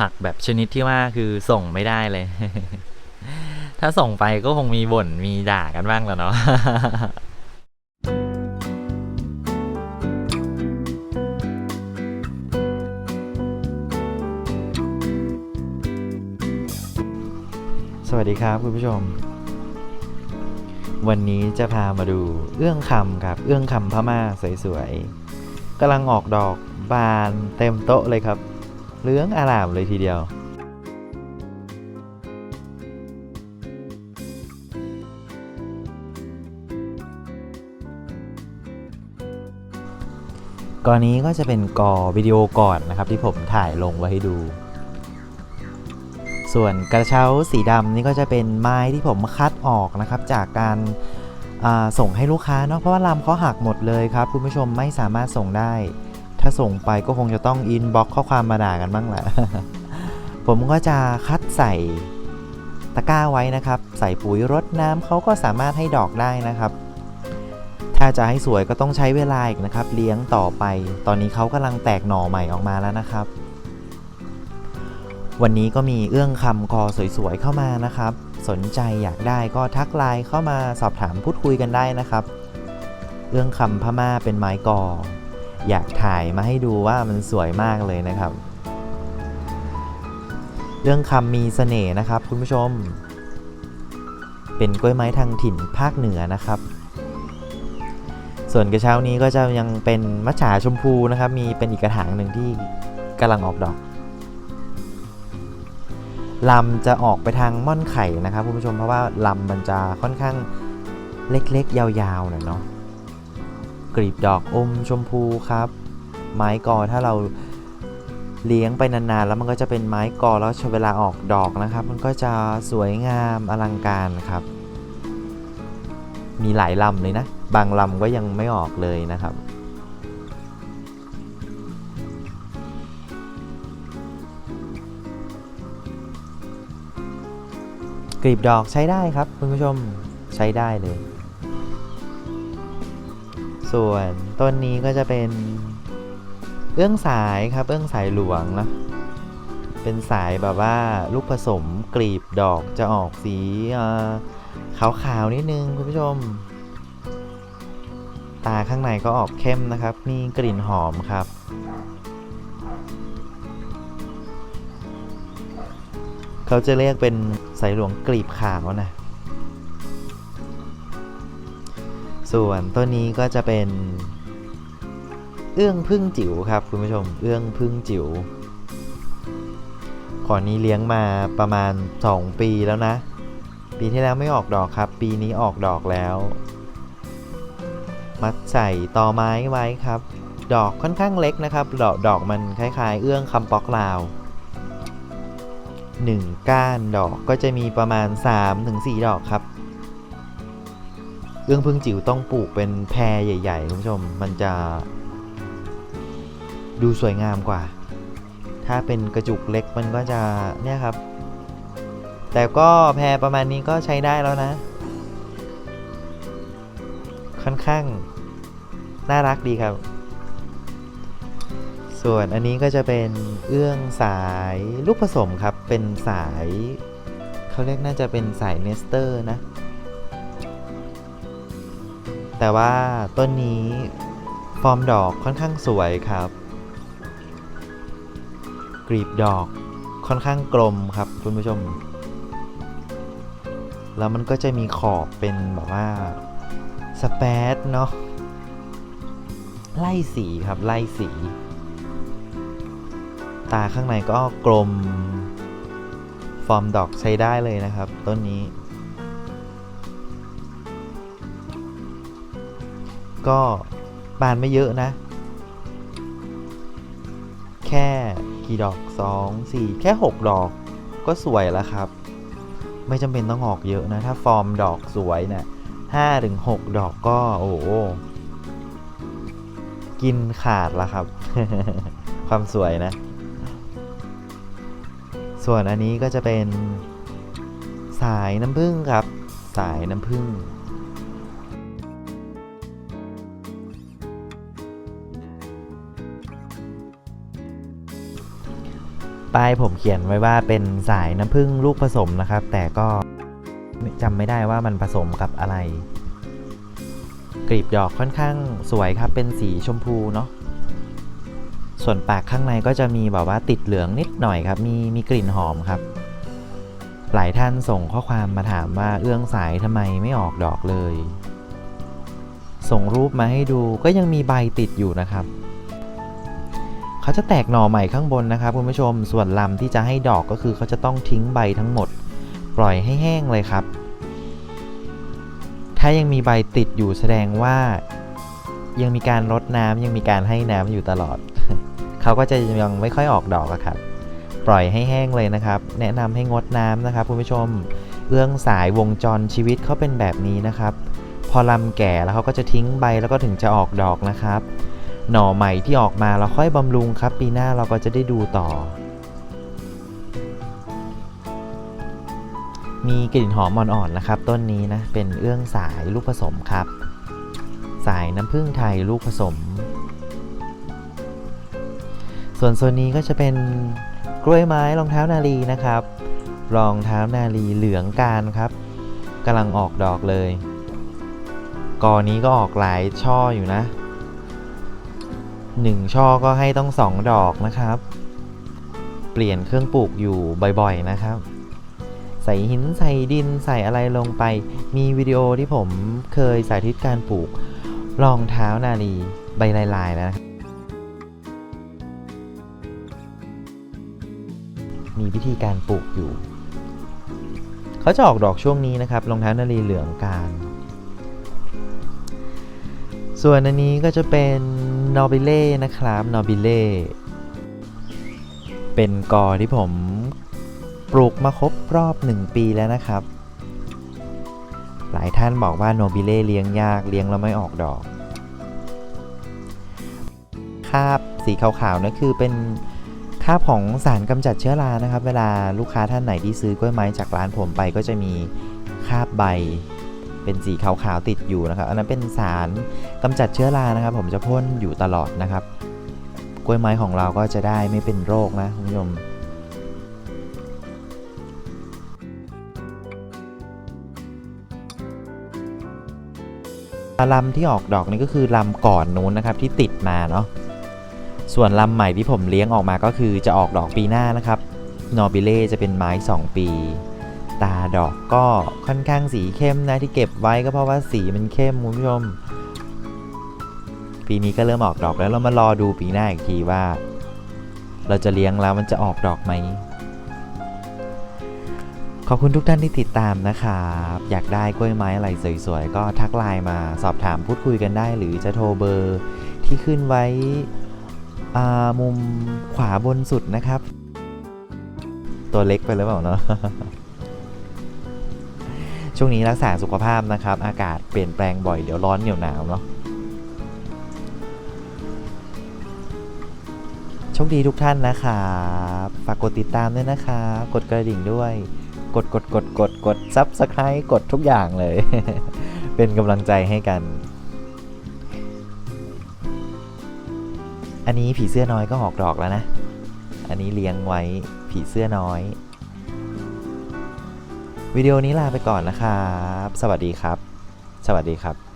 หักแบบชนิดที่ว่าคือส่งไม่ได้เลย ถ้าส่งไปก็คงมีบ่นมีด่ากันบ้างแล้วเนาะสวัสดีครับคุณผู้ชม วันนี้จะพามาดูเอื้องคำครับ เอื้องคำพม่าสวยๆกำลังออกดอกบานเต็มโต๊ะเลยครับ เหลืองอารามเลยทีเดียว กอนี้ก็จะเป็นกอวิดีโอก่อนนะครับ ที่ผมถ่ายลงไว้ให้ดู ส่วนกระเช้าสีดำนี่ก็จะเป็นไม้ที่ผมคัดออกนะครับ จากการส่งให้ลูกค้าเนาะเพราะว่าลำเขาหักหมดเลยครับ คุณผู้ชมไม่สามารถส่งได้ ถ้าส่งไปก็คงจะต้องอินบ็อกข้อความมาด่ากันบ้างแหละ ผมก็จะคัดใส่ตะกร้าไว้นะครับ ใส่ปุ๋ยรดน้ำเขาก็สามารถให้ดอกได้นะครับ ถ้าจะให้สวยก็ต้องใช้เวลาอีกนะครับ เลี้ยงต่อไป ตอนนี้เขากำลังแตกหน่อใหม่ออกมาแล้วนะครับ วันนี้ก็มีเอื้องคำคอสวยๆเข้ามานะครับ สนใจอยากได้ก็ทักไลน์เข้ามาสอบถามพูดคุยกันได้นะครับ เอื้องคำพม่าเป็นไม้กอ อยากถ่ายมาให้ดูว่ามันสวยมากเลยนะครับ เรื่องคำมีเสน่ห์นะครับ คุณผู้ชม เป็นกล้วยไม้ทางถิ่นภาคเหนือนะครับ ส่วนกระเช้านี้ก็จะยังเป็นมัจฉาชมพูนะครับ มีเป็นอีกกระถางหนึ่งที่กำลังออกดอกลำจะออกไปทางม่อนไข่นะครับคุณผู้ชมเพราะว่าลำมันจะค่อนข้างเล็กๆ ยาวๆหน่อยเนาะ กลีบดอกอมชมพูครับ ไม้กอถ้าเราเลี้ยงไปนานๆ แล้วมันก็จะเป็นไม้กอแล้วเวลาออกดอกนะครับ มันก็จะสวยงามอลังการครับ มีหลายลำเลยนะ บางลำก็ยังไม่ออกเลยนะครับกลีบดอกใช้ได้ครับคุณผู้ชมใช้ได้เลย ส่วนต้นนี้ก็จะเป็นเอื้องสายครับ เอื้องสายหลวงนะเป็นสายแบบว่าลูกผสมกลีบดอกจะออกสีขาวๆนิดนึงคุณผู้ชม ตาข้างในก็ออกเข้มนะครับ มีกลิ่นหอมครับ เขาจะเรียกเป็นสายหลวงกลีบขาวนะ ส่วนต้นนี้ก็จะเป็นเอื้องพึ่งจิ๋วครับคุณผู้ชม เอื้องพึ่งจิ๋วขอนี้เลี้ยงมาประมาณ 2 ปีแล้วนะ ปีที่แล้วไม่ออกดอกครับ ปีนี้ออกดอกแล้ว มัดใส่ตอไม้ไว้ครับ ดอกค่อนข้างเล็กนะครับ ดอกดอกมันคล้าย ๆ เอื้องคำปอกลาว 1 ก้านดอกก็จะมีประมาณ 3-4 ดอกครับ เอื้องพึ่งจิ๋วต้องปลูกเป็นแพรใหญ่ๆคุณผู้ชม มันจะ ดูสวยงามกว่า ถ้าเป็นกระจุกเล็กมันก็จะเนี่ยครับ แต่ก็แพรประมาณนี้ก็ใช้ได้แล้วนะ ค่อนข้าง น่ารักดีครับ ส่วนอันนี้ก็จะเป็นเอื้องสายลูกผสมครับ เป็นสายเขาเรียกน่าจะเป็นสายเนสเตอร์นะ แต่ว่าต้นนี้ฟอร์มดอกค่อนข้างสวยครับ กรีบดอกค่อนข้างกลมครับคุณผู้ชม แล้วมันก็จะมีขอบเป็นแบบว่าสเปซเนาะไล่สีครับไล่สี ตาข้างในก็กลม ฟอร์มดอกใช้ได้เลยนะครับ ต้นนี้ ก็บานไม่เยอะนะ แค่กี่ดอก 2 4 แค่ 6 ดอกก็สวยแล้วครับ ไม่จำเป็นต้องออกเยอะนะ ถ้าฟอร์มดอกสวยนะ5ถึง6ดอกก็โอ้โกินขาดแล้วครับ ความสวยนะ ส่วนอันนี้ก็จะเป็นสายน้ำผึ้งครับ สายน้ำผึ้ง ป้ายผมเขียนไว้ว่าเป็นสายน้ำผึ้งลูกผสมนะครับ แต่ก็จำไม่ได้ว่ามันผสมกับอะไร กลีบดอกค่อนข้างสวยครับ เป็นสีชมพูเนาะส่วนปากข้างในก็จะมีแบบว่าติดเหลืองนิดหน่อยครับ มีมีกลิ่นหอมครับ หลายท่านส่งข้อความมาถามว่าเอื้องสายทำไมไม่ออกดอกเลย ส่งรูปมาให้ดูก็ยังมีใบติดอยู่นะครับ เขาจะแตกหน่อใหม่ข้างบนนะครับคุณผู้ชมส่วนลำที่จะให้ดอกก็คือเขาจะต้องทิ้งใบทั้งหมด ปล่อยให้แห้งเลยครับ ถ้ายังมีใบติดอยู่แสดงว่า ยังมีการรดน้ำยังมีการให้น้ำอยู่ตลอด เขาก็จะยังไม่ค่อยออกดอกครับ ปล่อยให้แห้งเลยนะครับ แนะนำให้งดน้ำนะครับคุณผู้ชมเอื้องสายวงจรชีวิตเขาเป็นแบบนี้นะครับ พอลำแก่แล้วเขาก็จะทิ้งใบแล้วก็ถึงจะออกดอกนะครับ หน่อใหม่ที่ออกมาเราค่อยบำรุงครับ ปีหน้าเราก็จะได้ดูต่อ มีกลิ่นหอมอ่อนๆนะครับ ต้นนี้นะเป็นเอื้องสายลูกผสมครับ สายน้ำผึ้งไทยลูกผสม ส่วนโซนนี้ก็จะเป็นกล้วยไม้รองเท้านาลีนะครับรองเท้านาลีเหลืองการครับกำลังออกดอกเลยกอนี้ก็ออกหลายช่ออยู่นะ หนึ่งช่อก็ให้ต้องสองดอกนะครับ เปลี่ยนเครื่องปลูกอยู่บ่อยๆนะครับ ใส่หินใส่ดินใส่อะไรลงไป มีวิดีโอที่ผมเคยสาธิตการปลูกรองเท้านาลีใบลายๆแล้วนะครับมีวิธีการปลูกอยู่ เขาจะออกดอกช่วงนี้นะครับรองเท้านาลีเหลืองการ ส่วนอันนี้ก็จะเป็น นอบิเล่นะครับนอบิเล่เป็นกอที่ผมปลูกมาครบรอบ 1 ปีแล้วนะครับ หลายท่านบอกว่าโนบิเล่เลี้ยงยากเลี้ยงแล้วไม่ออกดอกคาบสีขาวๆนั่นคือเป็นคาบของสารกำจัดเชื้อรานะครับ เวลาลูกค้าท่านไหนที่ซื้อกล้วยไม้จากร้านผมไปก็จะมีคาบใบ เป็นสีขาวๆติดอยู่นะครับ อันนั้นเป็นสารกำจัดเชื้อรานะครับ ผมจะพ่นอยู่ตลอดนะครับ กล้วยไม้ของเราก็จะได้ไม่เป็นโรคนะคุณผู้ชมลำที่ออกดอกนี่ก็คือลำก่อนนู้นนะครับที่ติดมาเนาะส่วนลำใหม่ที่ผมเลี้ยงออกมาก็คือจะออกดอกปีหน้านะครับนอบิเล่จะเป็นไม้ 2 ปี ตาดอกก็ค่อนข้างสีเข้มนะที่เก็บไว้ก็เพราะว่าสีมันเข้มคุณผู้ชม ปีนี้ก็เริ่มออกดอกแล้วเรามารอดูปีหน้าอีกทีว่า เราจะเลี้ยงแล้วมันจะออกดอกไหมขอบคุณทุกท่านที่ติดตามนะครับ อยากได้กล้วยไม้อะไรสวยๆ ก็ทักไลน์มาสอบถามพูดคุยกันได้ หรือจะโทรเบอร์ที่ขึ้นไว้มุมขวาบนสุดนะครับ ตัวเล็กไปหรือเปล่าเนาะ ช่วงนี้รักษาสุขภาพนะครับ อากาศเปลี่ยนแปลงบ่อยเดี๋ยวร้อนเหนียวหนาวเนาะโชคดีทุกท่านนะครับฝากกดติดตามด้วยนะครับกดกระดิ่งด้วย กดกดกดกดกดซับสไครต์กดทุกอย่างเลย เป็นกำลังใจให้กัน อันนี้ผีเสื้อน้อยก็ออกดอกแล้วนะ อันนี้เลี้ยงไว้ผีเสื้อน้อย วิดีโอนี้ลาไปก่อนนะครับ สวัสดีครับ สวัสดีครับ